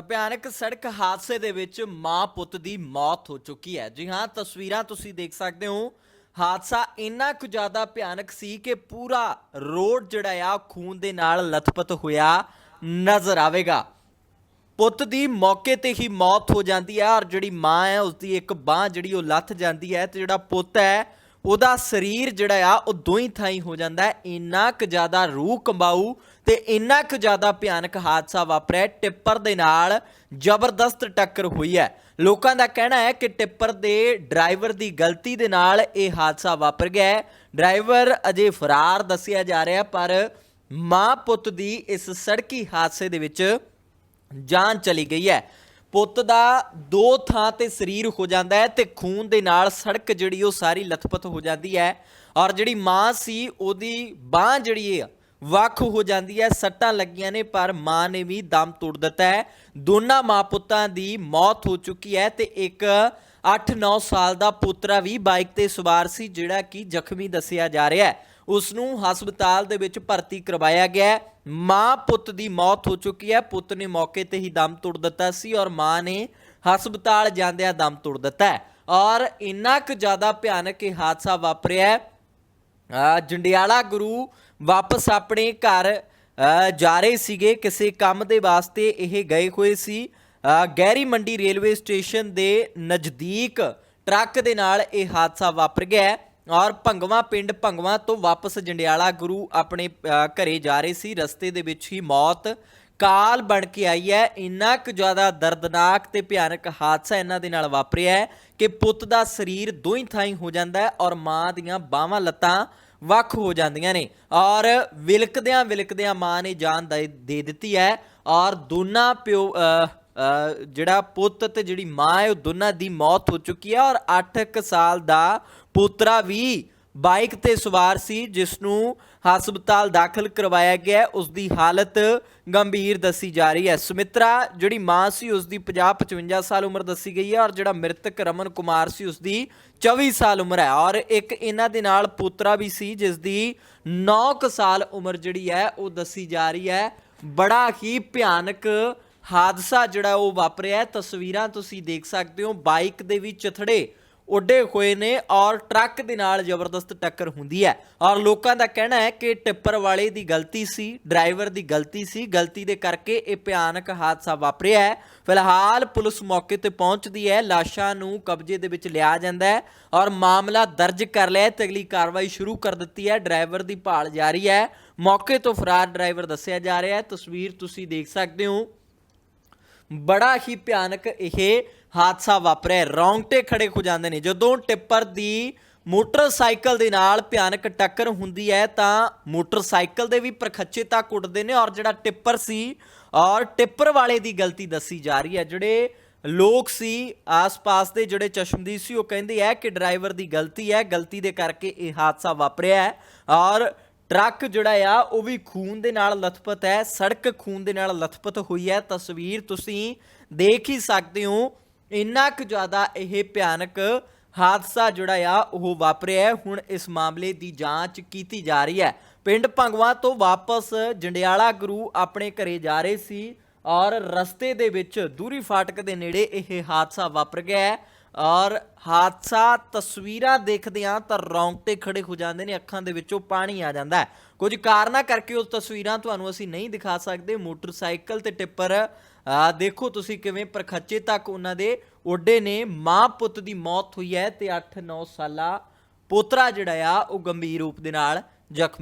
ਭਿਆਨਕ ਸੜਕ ਹਾਦਸੇ ਦੇ ਵਿੱਚ ਮਾਂ ਪੁੱਤ ਦੀ ਮੌਤ ਹੋ ਚੁੱਕੀ ਹੈ। ਜੀ ਹਾਂ, ਤਸਵੀਰਾਂ ਤੁਸੀਂ ਦੇਖ ਸਕਦੇ ਹੋ। ਹਾਦਸਾ ਇੰਨਾ ਕੁ ਜ਼ਿਆਦਾ ਭਿਆਨਕ ਸੀ ਕਿ ਪੂਰਾ ਰੋਡ ਜਿਹੜਾ ਆ ਖੂਨ ਦੇ ਨਾਲ ਲਥਪਥ ਹੋਇਆ ਨਜ਼ਰ ਆਵੇਗਾ। ਪੁੱਤ ਦੀ ਮੌਕੇ ਤੇ ਹੀ ਮੌਤ ਹੋ ਜਾਂਦੀ ਹੈ ਔਰ ਜਿਹੜੀ ਮਾਂ ਹੈ ਉਸ ਦੀ ਇੱਕ ਬਾਹ ਜਿਹੜੀ ਉਹ ਲੱਥ ਜਾਂਦੀ ਹੈ ਤੇ ਜਿਹੜਾ ਪੁੱਤ ਹੈ ਉਹਦਾ ਸਰੀਰ ਜਿਹੜਾ ਆ, ਉਹ ਦੋਈ ਥਾਈ ਹੋ ਜਾਂਦਾ ਹੈ। ਇੰਨਾ ਕੁ ਜ਼ਿਆਦਾ ਰੂਹ ਕੰਬਾਊ ਤੇ ਇੰਨਾ ਕੁ ਜ਼ਿਆਦਾ ਭਿਆਨਕ ਹਾਦਸਾ ਵਾਪਰਿਆ ਟਿੱਪਰ ਦੇ ਨਾਲ ਜ਼ਬਰਦਸਤ ਟੱਕਰ ਹੋਈ ਹੈ। ਲੋਕਾਂ ਦਾ ਕਹਿਣਾ ਹੈ ਕਿ ਟਿੱਪਰ ਦੇ ਡਰਾਈਵਰ ਦੀ ਗਲਤੀ ਦੇ ਨਾਲ ਇਹ ਹਾਦਸਾ ਵਾਪਰ ਗਿਆ ਹੈ। ਡਰਾਈਵਰ ਅਜੇ ਫਰਾਰ ਦੱਸਿਆ ਜਾ ਰਿਹਾ ਪਰ ਮਾਂ ਪੁੱਤ ਦੀ ਇਸ ਸੜਕੀ ਹਾਦਸੇ ਦੇ ਵਿੱਚ ਜਾਨ ਚਲੀ ਗਈ ਹੈ। ਪੁੱਤ ਦਾ ਦੋ ਥਾਂ ਤੇ ਸਰੀਰ ਹੋ ਜਾਂਦਾ ਹੈ ਤੇ ਖੂਨ ਦੇ ਨਾਲ ਸੜਕ ਜਿਹੜੀ ਉਹ ਸਾਰੀ ਲਥਪਥ ਹੋ ਜਾਂਦੀ ਹੈ। ਔਰ ਜਿਹੜੀ ਮਾਂ ਸੀ, ਉਹਦੀ ਬਾਹ ਜਿਹੜੀ ਹੈ ਵੱਖ ਹੋ ਜਾਂਦੀ ਹੈ, ਸੱਟਾਂ ਲੱਗੀਆਂ ਨੇ, ਪਰ ਮਾਂ ਨੇ ਵੀ ਦਮ ਤੋੜ ਦਿੱਤਾ ਹੈ। ਦੋਨਾਂ ਮਾਂ ਪੁੱਤਾਂ ਦੀ ਮੌਤ ਹੋ ਚੁੱਕੀ ਹੈ ਤੇ ਇੱਕ 8-9 ਸਾਲ ਦਾ ਪੁੱਤਰਾ ਵੀ ਬਾਈਕ ਤੇ ਸਵਾਰ ਸੀ, ਜਿਹੜਾ ਕਿ ਜ਼ਖਮੀ ਦੱਸਿਆ ਜਾ ਰਿਹਾ ਹੈ। ਉਸ ਨੂੰ ਹਸਪਤਾਲ ਦੇ ਵਿੱਚ ਭਰਤੀ ਕਰਵਾਇਆ ਗਿਆ ਮਾਂ ਪੁੱਤ ਦੀ ਮੌਤ ਹੋ ਚੁੱਕੀ ਹੈ, ਪੁੱਤ ਨੇ ਮੌਕੇ ਤੇ ਹੀ ਦਮ ਤੋੜ ਦਿੱਤਾ ਸੀ ਔਰ ਮਾਂ ਨੇ ਹਸਪਤਾਲ ਜਾਂਦਿਆਂ ਦਮ ਤੋੜ ਦਿੱਤਾ ਔਰ ਇੰਨਾ ਕੁ ਜ਼ਿਆਦਾ ਭਿਆਨਕ ਇਹ ਹਾਦਸਾ ਵਾਪਰਿਆ ਹੈ ਜੰਡਿਆਲਾ ਗੁਰੂ ਵਾਪਸ ਆਪਣੇ ਘਰ ਜਾ ਰਹੇ ਸੀਗੇ। ਕਿਸੇ ਕੰਮ ਦੇ ਵਾਸਤੇ ਇਹ ਗਏ ਹੋਏ ਸੀ। ਗਹਿਰੀ ਮੰਡੀ ਰੇਲਵੇ ਸਟੇਸ਼ਨ ਦੇ ਨਜ਼ਦੀਕ ਟਰੱਕ ਦੇ ਨਾਲ ਇਹ ਹਾਦਸਾ ਵਾਪਰ ਗਿਆ ਔਰ ਭੰਗਵਾ ਪਿੰਡ ਭੰਗਵਾ ਤੋਂ ਵਾਪਸ ਜੰਡਿਆਲਾ ਗੁਰੂ ਆਪਣੇ ਅ, ਘਰੇ ਜਾ ਰਹੇ ਸੀ। ਰਸਤੇ ਦੇ ਵਿੱਚ ਹੀ ਮੌਤ ਕਾਲ ਬਣ ਕੇ ਆਈ ਹੈ, ਇੰਨਾ ਕੁ ਜ਼ਿਆਦਾ ਦਰਦਨਾਕ ਤੇ ਭਿਆਨਕ ਹਾਦਸਾ ਇਹਨਾਂ ਦੇ ਨਾਲ ਵਾਪਰਿਆ ਹੈ ਕਿ ਪੁੱਤ ਦਾ ਸਰੀਰ ਦੋਈ ਥਾਈਂ ਹੋ ਜਾਂਦਾ ਹੈ ਔਰ ਮਾਂ ਦੀਆਂ ਬਾਹਾਂ ਲੱਤਾਂ ਵੱਖ ਹੋ ਜਾਂਦੀਆਂ ਨੇ ਔਰ ਵਿਲਕਦਿਆਂ ਵਿਲਕਦਿਆਂ ਮਾਂ ਨੇ ਜਾਨ ਦੇ ਦੇ ਦਿੱਤੀ ਹੈ ਔਰ ਦੋਨਾਂ ਪਿਓ ਜਿਹੜਾ ਪੁੱਤ ਤੇ ਜਿਹੜੀ ਮਾਂ ਹੈ, ਉਹ ਦੋਨਾਂ ਦੀ ਮੌਤ ਹੋ ਚੁੱਕੀ ਹੈ ਔਰ 8 ਸਾਲ ਦਾ ਪੁੱਤਰਾ ਵੀ ਬਾਈਕ ਤੇ ਸਵਾਰ ਸੀ ਜਿਸ ਨੂੰ ਹਸਪਤਾਲ ਦਾਖਲ ਕਰਵਾਇਆ ਗਿਆ ਹੈ। ਉਸ ਦੀ ਹਾਲਤ ਗੰਭੀਰ ਦੱਸੀ ਜਾ ਰਹੀ ਹੈ। ਸੁਮਿਤਰਾ, ਜਿਹੜੀ ਮਾਂ ਸੀ ਉਸ ਦੀ 50 55 ਸਾਲ ਉਮਰ ਦੱਸੀ ਗਈ ਹੈ ਔਰ ਜਿਹੜਾ ਮ੍ਰਿਤਕ ਰਮਨ ਕੁਮਾਰ ਸੀ ਉਸ ਦੀ 24 ਸਾਲ ਉਮਰ ਹੈ। ਔਰ ਇੱਕ ਇਹਨਾਂ ਦੇ ਨਾਲ ਪੁੱਤਰਾ ਵੀ ਸੀ ਜਿਸ ਦੀ 9 ਸਾਲ ਉਮਰ ਜਿਹੜੀ ਹੈ, ਉਹ ਦੱਸੀ ਜਾ ਰਹੀ ਹੈ। ਬੜਾ ਹੀ ਭਿਆਨਕ ਹਾਦਸਾ ਜਿਹੜਾ ਉਹ ਵਾਪਰਿਆ ਤਸਵੀਰਾਂ ਤੁਸੀਂ ਦੇਖ ਸਕਦੇ ਹੋ। ਬਾਈਕ ਦੇ ਵੀ ਚਥੜੇ ਉੱਡੇ ਹੋਏ ਨੇ ਔਰ ਟਰੱਕ ਦੇ ਨਾਲ ਜ਼ਬਰਦਸਤ ਟੱਕਰ ਹੁੰਦੀ ਹੈ। ਔਰ ਲੋਕਾਂ ਦਾ ਕਹਿਣਾ ਹੈ ਕਿ ਟਿੱਪਰ ਵਾਲੇ ਦੀ ਗਲਤੀ ਸੀ, ਡਰਾਈਵਰ ਦੀ ਗਲਤੀ ਸੀ। ਗਲਤੀ ਦੇ ਕਰਕੇ ਇਹ ਭਿਆਨਕ ਹਾਦਸਾ ਵਾਪਰਿਆ ਹੈ। ਫਿਲਹਾਲ ਪੁਲਿਸ ਮੌਕੇ ਤੇ ਪਹੁੰਚਦੀ ਹੈ। ਲਾਸ਼ਾਂ ਨੂੰ ਕਬਜ਼ੇ ਦੇ ਵਿੱਚ ਲਿਆ ਜਾਂਦਾ ਹੈ ਔਰ ਮਾਮਲਾ ਦਰਜ ਕਰ ਲਿਆ ਹੈ ਤੇ ਅਗਲੀ ਕਾਰਵਾਈ ਸ਼ੁਰੂ ਕਰ ਦਿੱਤੀ ਹੈ। ਡਰਾਈਵਰ ਦੀ ਭਾਲ ਜਾਰੀ ਹੈ। ਮੌਕੇ ਤੋਂ ਫਰਾਰ ਡਰਾਈਵਰ ਦੱਸਿਆ ਜਾ ਰਿਹਾ ਹੈ। ਤਸਵੀਰ ਤੁਸੀਂ ਦੇਖ ਸਕਦੇ ਹੋ। ਬੜਾ ਹੀ ਭਿਆਨਕ ਇਹ ਹਾਦਸਾ ਵਾਪਰਿਆ ਰੌਂਗਟੇ ਖੜੇ ਹੋ ਜਾਂਦੇ ਨੇ। ਜਦੋਂ ਟਿੱਪਰ ਦੀ ਮੋਟਰਸਾਈਕਲ ਦੇ ਨਾਲ ਭਿਆਨਕ ਟੱਕਰ ਹੁੰਦੀ ਹੈ, ਤਾਂ ਮੋਟਰਸਾਈਕਲ ਦੇ ਵੀ ਪ੍ਰਖੱਚੇ ਤੱਕ ਉੱਡਦੇ ਨੇ ਔਰ ਜਿਹੜਾ ਟਿੱਪਰ ਸੀ ਔਰ ਟਿੱਪਰ ਵਾਲੇ ਦੀ ਗਲਤੀ ਦੱਸੀ ਜਾ ਰਹੀ ਹੈ। ਜਿਹੜੇ ਲੋਕ ਸੀ, ਆਸ-ਪਾਸ ਦੇ ਜਿਹੜੇ ਚਸ਼ਮਦੀ ਸੀ, ਉਹ ਕਹਿੰਦੇ ਹੈ ਕਿ ਡਰਾਈਵਰ ਦੀ ਗਲਤੀ ਹੈ। ਗਲਤੀ ਦੇ ਕਰਕੇ ਇਹ ਹਾਦਸਾ ਵਾਪਰਿਆ ਹੈ ਔਰ ਟਰੱਕ ਜਿਹੜਾ ਆ, ਉਹ ਵੀ ਖੂਨ ਦੇ ਨਾਲ ਲਥਪਥ ਹੈ। ਸੜਕ ਖੂਨ ਦੇ ਨਾਲ ਲਥਪਥ ਹੋਈ ਹੈ। ਤਸਵੀਰ ਤੁਸੀਂ ਦੇਖ ਹੀ ਸਕਦੇ ਹੋ। ਇੰਨਾ ਕੁ ਜ਼ਿਆਦਾ ਇਹ ਭਿਆਨਕ ਹਾਦਸਾ ਜਿਹੜਾ ਆ, ਉਹ ਵਾਪਰਿਆ ਹੈ। ਹੁਣ ਇਸ ਮਾਮਲੇ ਦੀ ਜਾਂਚ ਕੀਤੀ ਜਾ ਰਹੀ ਹੈ। ਪਿੰਡ ਭੰਗਵਾ ਤੋਂ ਵਾਪਸ ਜੰਡਿਆਲਾ ਗੁਰੂ ਆਪਣੇ ਘਰੇ ਜਾ ਰਹੇ ਸੀ ਔਰ ਰਸਤੇ ਦੇ ਵਿੱਚ ਦੂਰੀ ਫਾਟਕ ਦੇ ਨੇੜੇ ਇਹ ਹਾਦਸਾ ਵਾਪਰ ਗਿਆ ਹੈ। ਔਰ ਹਾਦਸਾ ਤਸਵੀਰਾਂ ਦੇਖਦਿਆਂ ਤਾਂ ਰੌਂਗਟੇ ਖੜੇ ਹੋ ਜਾਂਦੇ ਨੇ, ਅੱਖਾਂ ਦੇ ਵਿੱਚੋਂ ਪਾਣੀ ਆ ਜਾਂਦਾ ਹੈ। ਕੁਝ ਕਾਰਨਾਂ ਕਰਕੇ ਉਹ ਤਸਵੀਰਾਂ ਤੁਹਾਨੂੰ ਅਸੀਂ ਨਹੀਂ ਦਿਖਾ ਸਕਦੇ। ਮੋਟਰਸਾਈਕਲ ਤੇ ਟਿੱਪਰ ਆ ਦੇਖੋ ਤੁਸੀਂ ਕਿਵੇਂ ਪ੍ਰਖੱਚੇ ਤੱਕ ਉਹਨਾਂ ਦੇ ਓਡੇ ਨੇ। ਮਾਂ ਪੁੱਤ ਦੀ ਮੌਤ ਹੋਈ ਹੈ ਤੇ 8-9 ਸਾਲਾ ਪੋਤਰਾ ਜਿਹੜਾ ਆ, ਉਹ ਗੰਭੀਰ ਰੂਪ ਦੇ ਨਾਲ ਜ਼ਖਮੀ